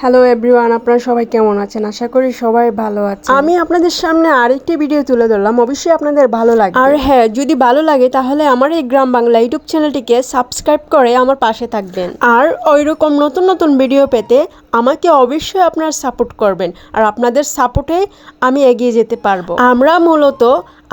Hello everyone আপনারা সবাই কেমন আছেন? আশা করি সবাই ভালো আছে আমি আপনাদের সামনে আরেকটি ভিডিও তুলে ধরলাম। অবশ্যই আপনাদের ভালো লাগে আর হ্যাঁ যদি ভালো লাগে তাহলে আমার এই গ্রাম বাংলা ইউটিউব চ্যানেলটিকে সাবস্ক্রাইব করে আমার পাশে থাকবেন। আর ওই রকম নতুন নতুন ভিডিও পেতে আমাকে অবশ্যই আপনারা সাপোর্ট করবেন। আর আপনাদের সাপোর্টে আমি এগিয়ে যেতে পারব। আমরা মূলত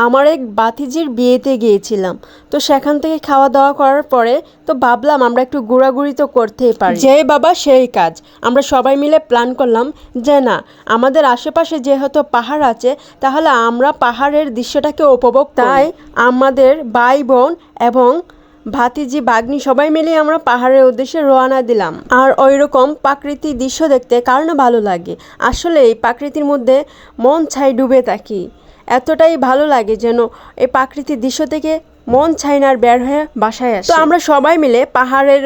আমার এক বাতিজির বিয়েতে গিয়েছিলাম। তো সেখান থেকে খাওয়া দাওয়া করার পরে তো ভাবলাম আমরা একটু ঘোরাঘুরি তো করতেই পারি। যে বাবা সেই কাজ। আমরা সবাই মিলে প্ল্যান করলাম যে না আমাদের আশেপাশে যেহেতু পাহাড় আছে তাহলে আমরা পাহাড়ের দৃশ্যটাকে উপভোগ তাই আমাদের ভাই বোন এবং ভাতিজি বাগনি সবাই মিলে আমরা পাহাড়ের উদ্দেশ্যে রওনা দিলাম। আর ওই রকম প্রাকৃতিক দৃশ্য দেখতে কার না ভালো লাগে। আসলে এই প্রাকৃতির মধ্যে মন ছাই ডুবে থাকি। এতটাই ভালো লাগে যেন এই প্রাকৃতিক দৃশ্য থেকে মন ছাই না আর বের হয়ে বাসায় আসে। তো আমরা সবাই মিলে পাহাড়ের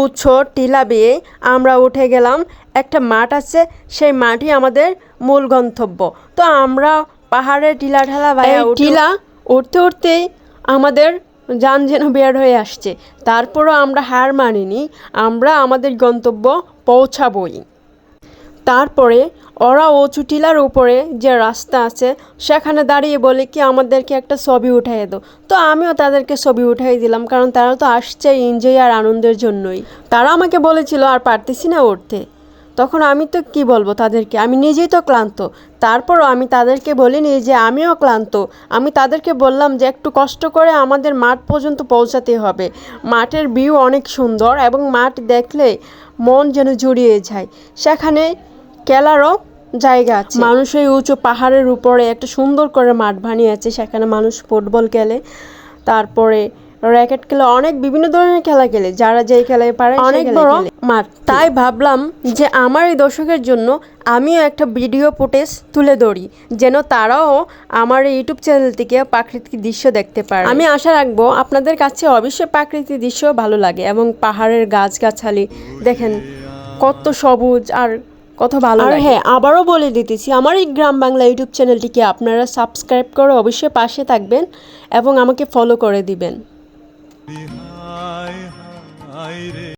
উচ্চ টিলা বেয়ে আমরা উঠে গেলাম। একটা মাঠ আছে সেই মাঠই আমাদের মূল গন্তব্য। তো আমরা পাহাড়ের টিলা ঢালা বাইরে টিলা উঠতে উঠতেই আমাদের যান যেন বের হয়ে আসছে। তারপরও আমরা হার মানিনি আমরা আমাদের গন্তব্য পৌঁছাবই। তারপরে ওরা উঁচু টিলার উপরে যে রাস্তা আছে, সেখানে দাঁড়িয়ে বলে কি, আমাদেরকে একটা ছবি উঠাই দাও। তো আমিও তাদেরকে ছবি উঠাই দিলাম, কারণ তারা তো আসছে এনজয় আর আনন্দের জন্যই। তারা আমাকে বলেছিল, আর পারতেছি না উঠতে। তখন আমি তো কি বলব তাদেরকে? আমি নিজেই তো ক্লান্ত। তারপরও আমি তাদেরকে বলিনি যে আমিও ক্লান্ত। আমি তাদেরকে বললাম যে একটু কষ্ট করে আমাদের মাঠ পর্যন্ত পৌঁছাতে হবে। মাঠের ভিউ অনেক সুন্দর এবং মাঠ দেখলে মন যেন জুড়িয়ে যায়। সেখানে খেলারও জায়গা আছে। মানুষ এই উঁচু পাহাড়ের উপরে একটা সুন্দর করে মাঠ বানিয়েছে সেখানে মানুষ ফুটবল খেলে। তারপরে র্যাকেট খেলে অনেক বিভিন্ন ধরনের খেলা খেলে যারা যেই খেলায় পারে অনেক বড় মাঠ। তাই ভাবলাম যে আমার এই দর্শকের জন্য আমিও একটা ভিডিও ফুটেজ তুলে ধরি যেন তারাও আমার এই ইউটিউব চ্যানেল থেকে প্রাকৃতিক দৃশ্য দেখতে পারে। আমি আশা রাখব আপনাদের কাছে অবশ্যই প্রাকৃতিক দৃশ্য ভালো লাগে এবং পাহাড়ের গাছগাছালি দেখেন কত সবুজ আর কত ভালো আর হ্যাঁ আবারও বলে দিতেছি আমার এই গ্রাম বাংলা ইউটিউব চ্যানেলটিকে আপনারা সাবস্ক্রাইব করে অবশ্যই পাশে থাকবেন এবং আমাকে ফলো করে দিবেন। রে।